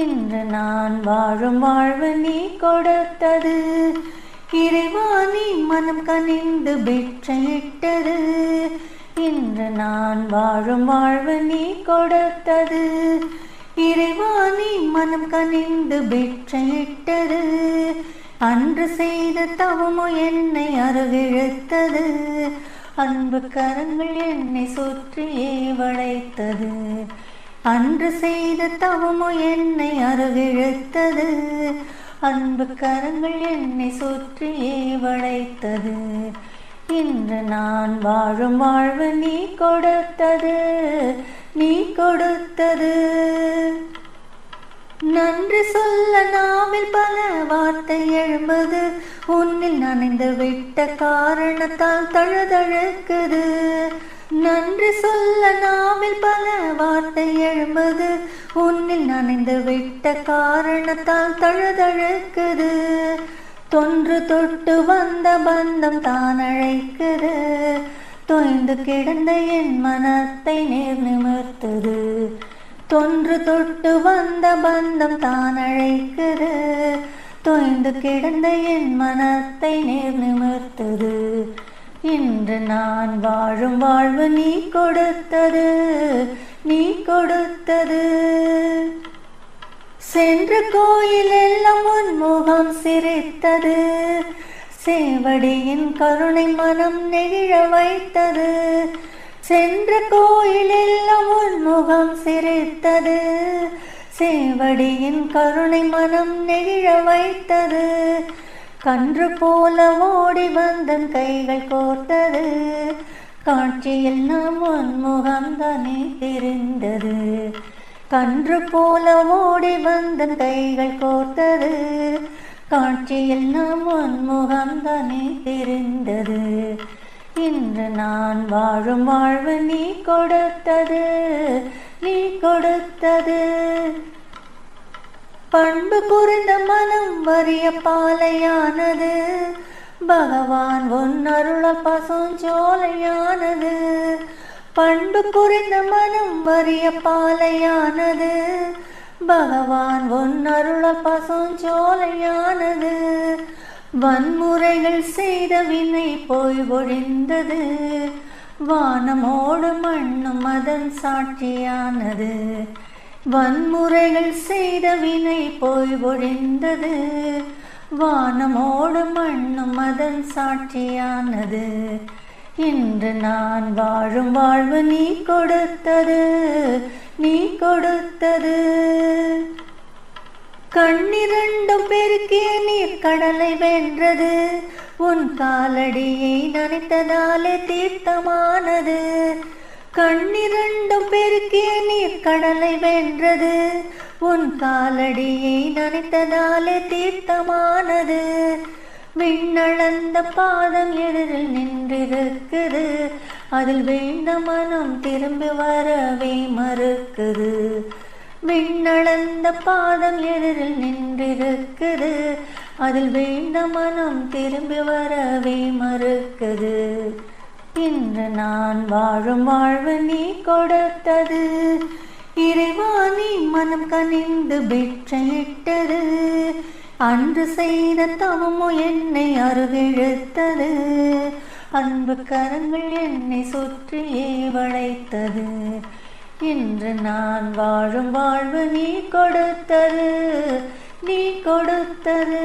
இன்று நான் வாழும் வாழ்வு நீ கொடுத்தது. இறைவாணி மனம் கனிந்து பிச்சையிட்டது. இன்று நான் வாழும் வாழ்வு நீ கொடுத்தது. இறைவாணி மனம் கனிந்து பிச்சையிட்டது. அன்று செய்த தவமோ என்னை அருகிழுத்தது அன்பு கரங்கள் என்னை சுற்றியே வளைத்தது. அன்று செய்த தவமோ என்னை அருகிழத்தது. அன்பு கரங்கள் என்னை சுற்றியே வளைத்தது. இன்று நான் வாழும் வாழ்வு நீ கொடுத்தது. நீ கொடுத்தது. நன்றி சொல்ல நாமில் பல வார்த்தை எழும்புது. உன்னில் நனைந்து விட்ட காரணத்தால் தழுதழுக்குது. நன்றி சொல்ல நாவில் பல வார்த்தை எழும்புது. உன்னில் நனைந்து விட்ட காரணத்தால் தழுதழுக்குது. தொன்று தொட்டு வந்த பந்தம் தான் அழைக்குது. தொய்ந்து கிடந்த என் மனத்தை நேர் நிமிர்த்தது. தொன்று தொட்டு வந்த பந்தம் தான் அழைக்குது. தொய்ந்து கிடந்த என் மனத்தை நேர் நிமிர்த்தது. இன்று நான் வாழும் வாழ்வு நீ கொடுத்தது நீ கொடுத்தது. சென்ற கோயில் எல்லாம் உன் முகம் சிரித்தது சேவடியின் கருணை மனம் நெகிழ வைத்தது. சென்ற கோயில் எல்லாம் உன் முகம் சிரித்தது சேவடியின் கருணை மனம் நெகிழ வைத்தது. கன்று போல ஓடி வந்தன் கைகள் கோர்த்தது. காட்சியில் நம் உன் தெரிந்தது. கன்று போல ஓடி வந்தன் கைகள் கோர்த்தது. காட்சியில் நம் உன் தெரிந்தது. இன்று நான் வாழும் வாழ்வு நீ கொடுத்தது. நீ கொடுத்தது. பண்பு குறைந்த மனம் வறிய பாலையானது. பகவான் உன் அருள பசுஞ்சோலையானது பண்பு குறைந்த மனம் வறிய பாலையானது. பகவான் உன் அருள பசுஞ்சோலையானது வன்முறைகள் செய்த வினை போய் ஒழிந்தது. வானமோடு மண்ணும் அதன் சாட்சியானது. வன்முறைகள் செய்த வினை போய் ஒழிந்தது. வானமோடு மண்ணும் அதன் சாட்சியானது. இன்று நான் வாழும் வாழ்வு நீ கொடுத்தது. நீ கொடுத்தது. கண்ணிரண்டும் பெருக்கிய நீர் கடலை வென்றது. உன் காலடியை நனைத்ததாலே தீர்த்தமானது. கண்ணிரண்டும் பெரு கடலை வென்றது. உன் காலடியை நனைத்ததாலே தீர்த்தமானது. விண்ணளந்த பாதம் எதிரில் நின்றிருக்குது. அதில் வேண்ட மனம் திரும்பி வரவே மறுக்குது. விண்ணளந்த பாதம் எதிரில் நின்றிருக்குது. அதில் வேண்ட மனம் திரும்பி வரவே மறுக்குது. இன்று நான் வாழும் வாழ்வு நீ கொடுத்தது. இறைவா நீ மனம் கனிந்து பிட்சையிட்டது அன்று செய்த தவமோ என்னை அருகிழுத்தது. அன்பு கரங்கள் என்னை சுற்றியே வளைத்தது. இன்று நான் வாழும் வாழ்வு நீ கொடுத்தது. நீ கொடுத்தது.